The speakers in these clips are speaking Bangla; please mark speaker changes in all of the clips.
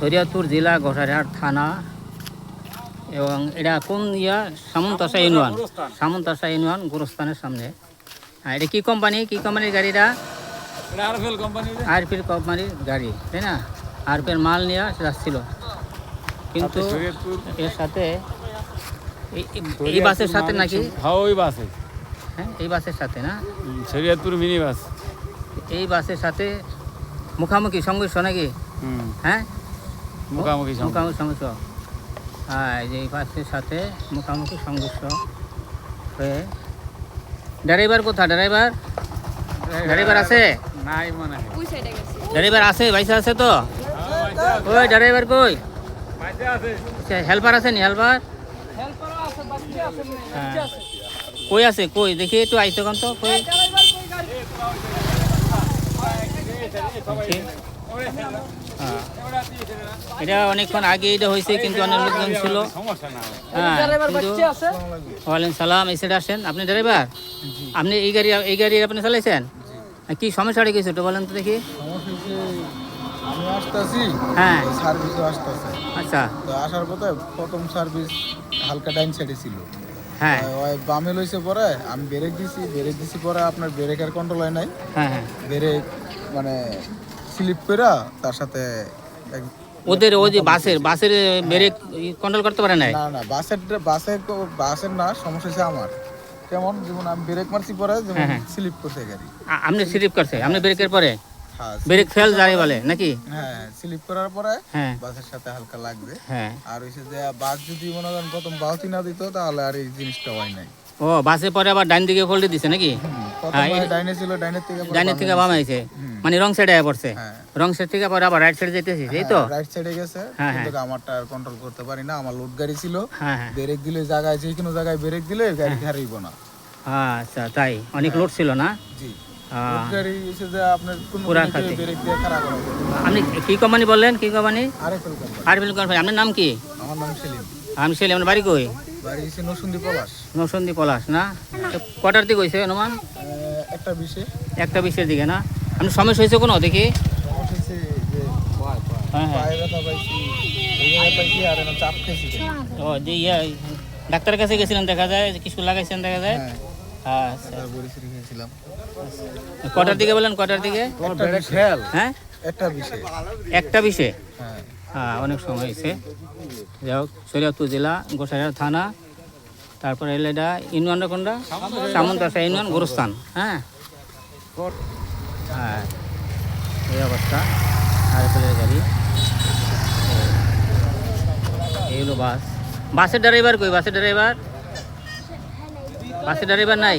Speaker 1: শরিয়াতপুর জেলা গোসাইরহাট থানা এবং এটা কোন ইয়া? সামন্তাসা ইউনিয়ন। সামন্তাসা ইউনিয়ন গোরস্থানের সামনে। হ্যাঁ এটা কী কোম্পানি কী কোম্পানির গাড়িটা আরপির কোম্পানির গাড়ি তাই না? আরপির মাল নিয়ে যাচ্ছিল। কিন্তু এর সাথে এই- বাসের সাথে নাকি?
Speaker 2: হ্যাঁ ওই বাসে।
Speaker 1: হ্যাঁ এই বাসের সাথে না?
Speaker 2: Shariatpur mini bus.
Speaker 1: এই বাসের সাথে মুখামুখি সংঘর্ষ নাকি? হ্যাঁ?
Speaker 2: মুখামুখি
Speaker 1: মুখামুখি সংঘর্ষ হ্যাঁ এই যে এই বাসের সাথে মুখামুখি সংঘর্ষ হয়ে। ড্রাইভার কোথা ড্রাইভার? ড্রাইভার আছে?
Speaker 2: নাই মনে হয়।
Speaker 1: ড্রাইভার আছে? পয়সা আছে তো? ওই ড্রাইভার কই? হেল্পার আছে নি? হেল্পার? হ্যাঁ। কই আছে? কই? দেখি একটু আইতো কন তো কই। হ্যাঁ। এটা অনেকক্ষণ আগে এটা হয়েছে কিন্তু অনেক লোকজন ছিল। হ্যাঁ ওয়ালাইকুম সালাম এই সাইডে আসেন। আপনি ড্রাইভার? আপনি এই গাড়ি এই গাড়ি আপনি চালাইছেন? কি সমস্যা হয়ে গেছে বলেন তো দেখি।
Speaker 3: আমি আসতেছি
Speaker 1: হ্যাঁ।
Speaker 3: সার্ভিসও আসতেছে।
Speaker 1: আচ্ছা।
Speaker 3: তো আসার পথে প্রথম সার্ভিস হালকা ডাইন সাইডে ছিল।
Speaker 1: হ্যাঁ।
Speaker 3: ওই বামে লইছে পরে আমি ব্রেক দিছি ব্রেক দিছি পরে আপনার ব্রেকের কন্ট্রোল হয় নাই।
Speaker 1: হ্যাঁ হ্যাঁ।
Speaker 3: ব্রেক মানে স্লিপ করে তার সাথে
Speaker 1: ওদের ওই যে বাসের বাসের ব্রেক কন্ট্রোল করতে পারে নাই?
Speaker 3: না না বাসের বাসের বাসের না সমস্যা হচ্ছে আমার। কেমন? যেমন আমি ব্রেক মারছি পরে যেমন
Speaker 1: হ্যাঁ, হ্যাঁ।
Speaker 3: স্লিপ করছে গাড়ি।
Speaker 1: আপনি স্লিপ করছে? আপনি ব্রেকের পরে?
Speaker 3: হ্যাঁ
Speaker 1: ব্রেক ফেল যারে বলে নাকি?
Speaker 3: হ্যাঁ স্লিপ করার পরে
Speaker 1: হ্যাঁ।
Speaker 3: বাসের সাথে হালকা লাগবে।
Speaker 1: হ্যাঁ।
Speaker 3: আর হচ্ছে যে বাস যদি মনে করেন প্রথম বালতি না দিত তাহলে আর এই জিনিসটা হয় নাই।
Speaker 1: ও বাসে পরে আবার ডাইন দিকে ফোল্ডে দিছে নাকি? হ্যাঁ,
Speaker 3: ডাইনে ছিল ডাইনের থেকে
Speaker 1: ডাইনের থেকে বামে মানে রং সাইডে পড়ছে।
Speaker 3: হ্যাঁ।
Speaker 1: রং সাইড থেকে পরে আবার রাইট সাইডে যেতেছিস এই তো?
Speaker 3: রাইট সাইডে গেছে
Speaker 1: হ্যাঁ,
Speaker 3: কিন্তু আমারটা কন্ট্রোল করতে পারি না আমার লোড গাড়ি ছিল।
Speaker 1: হ্যাঁ হ্যাঁ।
Speaker 3: ব্রেক দিলে জায়গায় যে কোনো জায়গায় ব্রেক দিলে গাড়ি হারিব না।
Speaker 1: হ্যাঁ, আচ্ছা তাই। অনেক লোড ছিল না?
Speaker 3: জি।
Speaker 1: হ্যাঁ। আপনি কি কোম্পানি বললেন? কি কোম্পানি
Speaker 3: আরএফএল কোম্পানি
Speaker 1: আপনার নাম কি?
Speaker 3: আমার নাম সেলিম।
Speaker 1: আমি ছেলে বাড়ি কই?
Speaker 3: বাড়ি হচ্ছে নসুন্দি পলাশ।
Speaker 1: নসন্দি পলাশ না? কটার দিকে হয়েছে অনুমান?
Speaker 3: একটা বিষয়
Speaker 1: একটা বিশের দিকে না? আপনি সমস্যা হয়েছে কোনো দেখি? হ্যাঁ হ্যাঁ। ও যে ইয়া ডাক্তারের কাছে গেছিলেন দেখা যায়? কিছু লাগাইছেন দেখা যায়?
Speaker 3: হ্যাঁ।
Speaker 1: আচ্ছা। কটার দিকে বলেন কটার দিকে?
Speaker 3: একটা
Speaker 1: হ্যাঁ?
Speaker 3: একটা বিষয়
Speaker 1: একটা বিষে
Speaker 3: হ্যাঁ।
Speaker 1: অনেক সময় হয়েছে। যাই হোক, শরীয়তপুর জেলা গোসাইহাট থানা, তারপরে এলে এটা ইউনিয়নটা কোনটা সামন্তসা ইউনিয়ন, গুরুস্থান হ্যাঁ। হ্যাঁ এই অবস্থা। আর গাড়ি এই হলো বাস। বাসের ড্রাইভার কই? বাসের ড্রাইভার? বাসের ড্রাইভার নাই?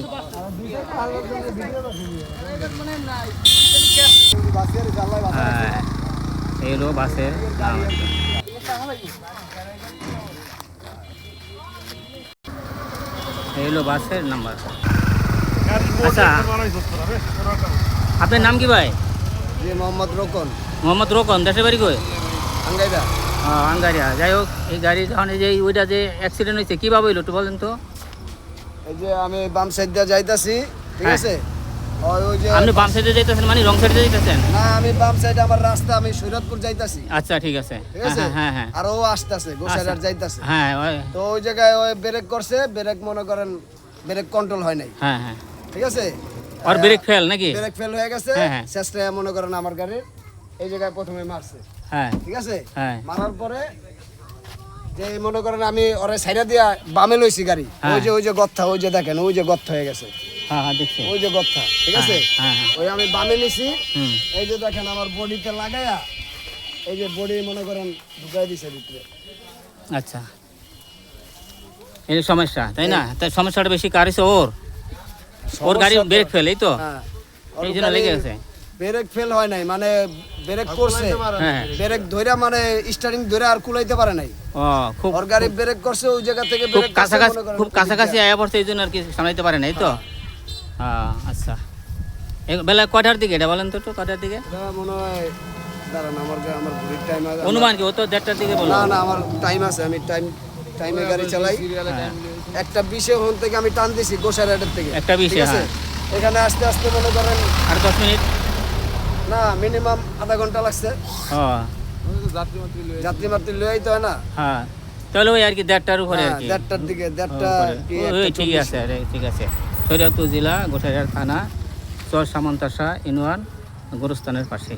Speaker 1: হ্যাঁ। এই হলো বাসের নাম এই হলো বাসের নাম্বার। আচ্ছা আপনার নাম কি ভাই?
Speaker 4: মোহাম্মদ রোকন।
Speaker 1: মোহাম্মদ রোকন দেশের বাড়ি কই?
Speaker 4: আঙ্গাইদা
Speaker 1: ও আঙ্গারিয়া যাই হোক এই গাড়ি যখন যে ওইটা যে অ্যাক্সিডেন্ট হয়েছে কীভাবে হইল একটু বলেন তো।
Speaker 4: এই যে আমি বাম সাইড দিয়ে যাইতাছি ঠিক
Speaker 1: হ্যাঁ।
Speaker 4: আছে?
Speaker 1: আপনি বাম সাইডে যাইতেছেন মানে রং সাইডে যাইতেছেন?
Speaker 4: না আমি বাম সাইডে আমার রাস্তা আমি সৈরতপুর যাইতাছি।
Speaker 1: আচ্ছা ঠিক আছে। হ্যাঁ হ্যাঁ হ্যাঁ হ্যাঁ।
Speaker 4: আর ও আসতেছে গোসাইরার যাইতাছে।
Speaker 1: হ্যাঁ
Speaker 4: তো ওই জায়গায় ওই ব্রেক করছে ব্রেক মনে করেন ব্রেক কন্ট্রোল হয় নাই।
Speaker 1: হ্যাঁ হ্যাঁ।
Speaker 4: ঠিক আছে?
Speaker 1: ওর ব্রেক ফেল নাকি?
Speaker 4: ব্রেক ফেল হয়ে গেছে।
Speaker 1: হ্যাঁ, হ্যাঁ।
Speaker 4: মনে করেন আমার গাড়ির। এই জায়গায় প্রথমে মারছে।
Speaker 1: হ্যাঁ।
Speaker 4: ঠিক আছে?
Speaker 1: হ্যাঁ।
Speaker 4: মারার পরে যে মনে করেন আমি ওরে সাইডা দিয়া বামে লইছি গাড়ি।
Speaker 1: হ্যাঁ।
Speaker 4: ওই যে ওই যে গর্থা ওই যে দেখেন ওই যে গর্থ হয়ে গেছে।
Speaker 1: হ্যাঁ হ্যাঁ দেখছি।
Speaker 4: ওই যে গর্থা ঠিক আছে?
Speaker 1: হ্যাঁ
Speaker 4: ওই আমি বামে নিছি। এই যে দেখেন আমার বডিতে লাগায়া এই যে বডি মনে করেন ঢুকাই দিছে ভিতরে।
Speaker 1: আচ্ছা। এই সমস্যা তাই না? তাই সমস্যাটা বেশি কার ওর? ওর গাড়ি ব্রেক ফেল এই তো?
Speaker 4: হ্যাঁ।
Speaker 1: এই জন্য লেগে গেছে
Speaker 4: ব্রেক ফেল হয় নাই মানে ব্রেক করছে।
Speaker 1: হ্যাঁ।
Speaker 4: ব্রেক ধইরা মানে স্টার্টিং ধরে আর কুলাইতে পারে নাই।
Speaker 1: ও খুব
Speaker 4: ওর গাড়ি ব্রেক করছে ওই জায়গা থেকে ব্রেক
Speaker 1: কাছাকাছি খুব কাছাকাছি আয়া পড়ছে এই জন্য আর কি সামলাইতে পারে নাই তো? আচ্ছা। বেলা কটার দিকে এটা বলেন তো একটু কটার দিকে?
Speaker 4: মনে হয় দাঁড়ান আমার আমার ঘড়ির টাইম
Speaker 1: অনুমান কি ও তো দেড়টার দিকে বলো
Speaker 4: না না আমার টাইম আছে আমি টাইম টাইমে গাড়ি চালাই।
Speaker 1: হ্যাঁ,
Speaker 4: একটা বিশে হন থেকে আমি টান দিছি গোসাইরাটের থেকে
Speaker 1: একটা বিশে, হ্যাঁ।
Speaker 4: এখানে আস্তে আস্তে মনে করেন
Speaker 1: আর দশ মিনিট?
Speaker 4: না মিনিমাম আধা ঘণ্টা লাগছে।
Speaker 3: যাত্রী মাত্রী লয়ে
Speaker 4: তো হয় না?
Speaker 1: হ্যাঁ। তাহলে ওই আর কি দেড়টার উপরে আর
Speaker 4: হ্যাঁ, দেড়টার দিকে দেড়টা
Speaker 1: ঠিক আছে আরে ঠিক আছে। শরীয়তপুর জেলা গোসাইহাট থানা চর সামন্তাসা ইউনিয়ন গুরুস্থানের পাশে।